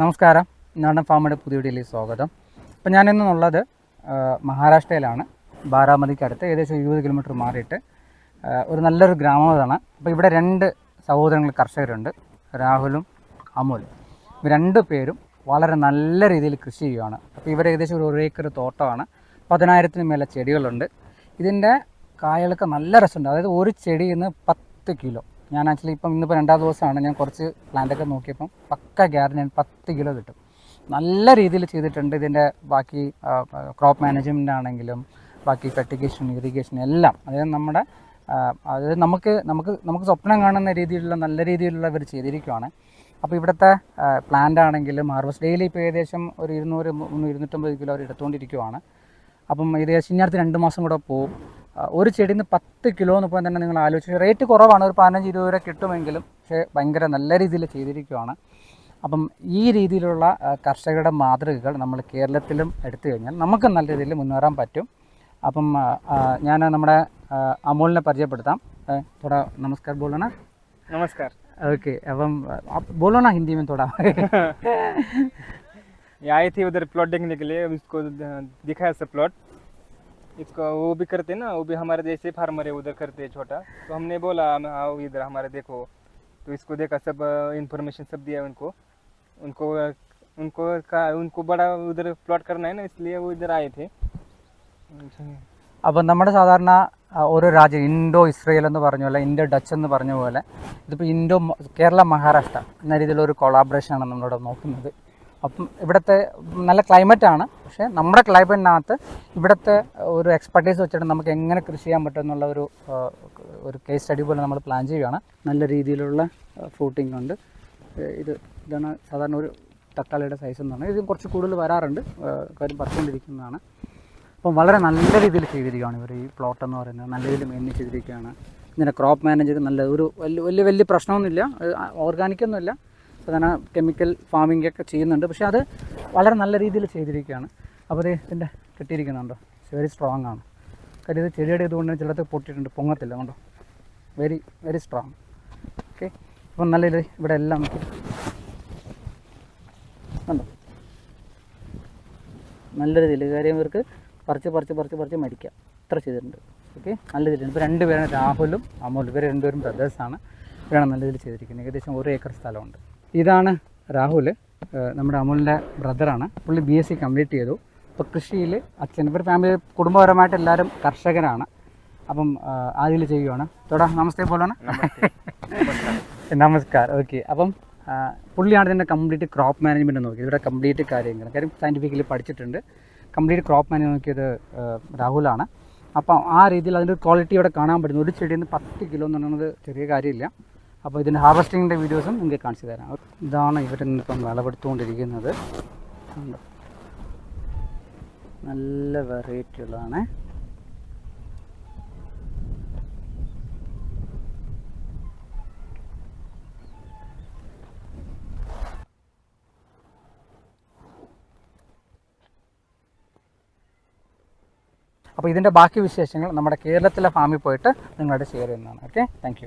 നമസ്കാരം. നാടൻ ഫാമിന്റെ പുതിയ വീഡിയോയിലേക്ക് സ്വാഗതം. അപ്പോൾ ഞാനിന്നുള്ളത് മഹാരാഷ്ട്രയിലാണ്. ബാരാമതിക്കടുത്ത് ഏകദേശം ഇരുപത് കിലോമീറ്റർ മാറിയിട്ട് ഒരു നല്ലൊരു ഗ്രാമമാണ് അപ്പോൾ ഇവിടെ രണ്ട് സഹോദരങ്ങൾ കർഷകരുണ്ട് രാഹുലും അമുലും. രണ്ട് പേരും വളരെ നല്ല രീതിയിൽ കൃഷി ചെയ്യുകയാണ് അപ്പോൾ ഇവർ ഏകദേശം ഒരു ഒരു ഏക്കർ തോട്ടമാണ്. പതിനായിരത്തിന് മേലെ ചെടികളുണ്ട്. ഇതിന്റെ കായകളൊക്കെ നല്ല രസമുണ്ട്. അതായത് ഒരു ചെടിയിൽ നിന്ന് പത്ത് കിലോ. ഞാൻ ആക്ച്വലി ഇപ്പം ഇന്നിപ്പോൾ രണ്ടാം ദിവസമാണ്. ഞാൻ കുറച്ച് പ്ലാന്റൊക്കെ നോക്കിയപ്പം പക്ക ഗ്യാരണ്ടി പത്ത് കിലോ കിട്ടും. നല്ല രീതിയിൽ ചെയ്തിട്ടുണ്ട് ഇതിന്റെ ബാക്കി ക്രോപ്പ് മാനേജ്മെന്റ് ആണെങ്കിലും ബാക്കി ഫെർട്ടിഗേഷൻ ഇറിഗേഷൻ എല്ലാം. അതായത് നമ്മുടെ അതായത് നമുക്ക് നമുക്ക് നമുക്ക് സ്വപ്നം കാണുന്ന രീതിയിലുള്ള നല്ല രീതിയിലുള്ള ഇവർ ചെയ്തിരിക്കുകയാണ് അപ്പോൾ ഇവിടുത്തെ പ്ലാന്റ് ആണെങ്കിലും ഹാർവസ്റ്റ് ഡെയിലി ഇപ്പോൾ ഏകദേശം ഒരു ഇരുന്നൂറ് ഇരുന്നൂറ്റമ്പത് കിലോ അവർ എടുത്തുകൊണ്ടിരിക്കുവാണ് അപ്പം ഏകദേശം ഇനി അടുത്ത് രണ്ട് മാസം കൂടെ പോകും ആ, ഒരു ചെടിയിൽ നിന്ന് പത്ത് കിലോ എന്ന് പോകാൻ തന്നെ നിങ്ങൾ ആലോചിച്ച് റേറ്റ് കുറവാണ് ഒരു പതിനഞ്ച് ഇരുപത് രൂപ കിട്ടുമെങ്കിലും പക്ഷേ ഭയങ്കര നല്ല രീതിയിൽ ചെയ്തിരിക്കുകയാണ് അപ്പം ഈ രീതിയിലുള്ള ആ, കർഷകരുടെ മാതൃകകൾ നമ്മൾ കേരളത്തിലും എടുത്തു കഴിഞ്ഞാൽ നമുക്ക് നല്ല രീതിയിൽ മുന്നേറാൻ പറ്റും അപ്പം ആ, ആ, ഞാൻ നമ്മുടെ ആ, അമോലിനെ പരിചയപ്പെടുത്താം ഏ, थोड़ा नमस्कार बोलो ना नमस्कार ओके अब हम आप बोलो ना हिंदी में थोड़ा ये आए थे उधर प्लॉट देखने के लिए इसको द- दिखाया सब प्लॉट इसको वो भी करते ना वो भी हमारे जैसे फार्मर है उधर करते हैं छोटा तो हमने बोला हम आओ इधर हमारे देखो तो इसको देखा सब इंफॉर्मेशन सब दिया उनको उनको अ, उनको का उनको बड़ा उधर प्लॉट करना है ना इसलिए वो इधर आए थे അപ്പം നമ്മുടെ സാധാരണ ആ, ഓരോ രാജ്യം ഇൻഡോ ഇസ്രയേൽ എന്ന് പറഞ്ഞ പോലെ ഇൻഡോ ഡച്ച് എന്ന് പറഞ്ഞ പോലെ ഇതിപ്പോൾ ഇൻഡോ മ- കേരള മഹാരാഷ്ട്ര എന്ന രീതിയിലൊരു കൊളാബറേഷനാണ് നമ്മളിവിടെ നോക്കുന്നത് അപ്പം ഇവിടുത്തെ നല്ല ക്ലൈമറ്റ് ആണ്. പക്ഷേ നമ്മുടെ ക്ലൈമറ്റിനകത്ത് ഇവിടുത്തെ ഒരു എക്സ്പെർട്ടീസ് വെച്ചിട്ട് നമുക്ക് എങ്ങനെ കൃഷി ചെയ്യാൻ പറ്റും എന്നുള്ള ഒരു ഒരു കേസ് സ്റ്റഡി പോലെ നമ്മൾ പ്ലാൻ ചെയ്യുകയാണ് നല്ല രീതിയിലുള്ള ഫ്രൂട്ടിംഗ് ഉണ്ട്. ഇത് ഇതാണ് സാധാരണ ഒരു തക്കാളിയുടെ സൈസ് എന്നാണ് ഇത് കുറച്ച് കൂടുതൽ വരാറുണ്ട്. കാര്യം പറിച്ചുകൊണ്ടിരിക്കുന്നതാണ്. അപ്പം വളരെ നല്ല രീതിയിൽ ചെയ്തിരിക്കുകയാണ് ഇവർ ഈ പ്ലോട്ട് എന്ന് പറയുന്നത്. നല്ല രീതിയിൽ മെയിന്റെയിൻ ചെയ്തിരിക്കുകയാണ്. ഇതിന്റെ ക്രോപ്പ് മാനേജർ നല്ല ഒരു വലിയ വലിയ വലിയ പ്രശ്നമൊന്നുമില്ല. ഓർഗാനിക് ഒന്നുമില്ല. സാധാരണ കെമിക്കൽ ഫാമിംഗ് ഒക്കെ ചെയ്യുന്നുണ്ട്. പക്ഷേ അത് വളരെ നല്ല രീതിയിൽ ചെയ്തിരിക്കുകയാണ്. അപ്പോൾ ഇത് ഇതിന്റെ കിട്ടിയിരിക്കുന്നുണ്ടോ? വെരി സ്ട്രോങ് ആണ്. കാര്യം ഇത് ചെടിയുടെ ഇതുകൊണ്ട് ചിലത് പൊട്ടിയിട്ടുണ്ട്. പൊങ്ങത്തില്ല. കണ്ടോ? വെരി വെരി സ്ട്രോങ് ഓക്കെ അപ്പം നല്ല രീതി ഇവിടെ എല്ലാം കണ്ടോ? നല്ല രീതിയിൽ കാര്യം ഇവർക്ക് പറിച്ച് പറിച്ച് പറിച്ച് പറിച്ച് മരിക്കാം. ഇത്ര ചെയ്തിട്ടുണ്ട്. ഓക്കെ നല്ല രീതിയിൽ. ഇപ്പോൾ രണ്ടുപേരാണ് രാഹുലും അമോലും ഇവർ രണ്ടുപേരും ബ്രദേഴ്സാണ് ഇവരാണ് നല്ല രീതിയിൽ ചെയ്തിരിക്കുന്നത്. ഏകദേശം ഒരു ഏക്കർ സ്ഥലമുണ്ട്. ഇതാണ് രാഹുൽ നമ്മുടെ അമുലിന്റെ ബ്രദറാണ്. പുള്ളി ബി എസ് സി കംപ്ലീറ്റ് ചെയ്തു. ഇപ്പോൾ കൃഷിയിൽ അച്ഛൻ ഇവർ ഫാമിലി കുടുംബപരമായിട്ട് എല്ലാവരും കർഷകരാണ്. അപ്പം ആദ്യം ചെയ്യുവാണ്. തൊടാ നമസ്തേ പോലാണ്. നമസ്കാരം. ഓക്കെ അപ്പം പുള്ളിയാണ് ഇതിന്റെ കംപ്ലീറ്റ് ക്രോപ്പ് മാനേജ്മെന്റ് നോക്കിയത്. ഇവിടെ കംപ്ലീറ്റ് കാര്യങ്ങൾ. കാര്യം സയന്റിഫിക്കലി പഠിച്ചിട്ടുണ്ട്. കംപ്ലീറ്റ് ക്രോപ്പ് മാനേജ് നോക്കിയത് രാഹുലാണ്. അപ്പം ആ രീതിയിൽ അതിന്റെ ക്വാളിറ്റി ഇവിടെ കാണാൻ പറ്റുന്നു. ഒരു ചെടിയിൽ നിന്ന് പത്ത് കിലോ എന്ന് പറയുന്നത് ചെറിയ കാര്യമില്ല. അപ്പോൾ ഇതിന്റെ ഹാർവസ്റ്റിങ്ങിന്റെ വീഡിയോസും നിങ്ങൾക്ക് കാണിച്ചു തരാം. ഇതാണ് ഇവരിന്നിപ്പം വിളവെടുത്തുകൊണ്ടിരിക്കുന്നത്. കണ്ടോ? നല്ല വെറൈറ്റി അപ്പോൾ ഇതിന്റെ ബാക്കി വിശേഷങ്ങൾ നമ്മുടെ കേരളത്തിലെ ഫാമിൽ പോയിട്ട് നിങ്ങളുടെ ഷെയർ ചെയ്യുന്നതാണ്. ഓക്കെ? താങ്ക്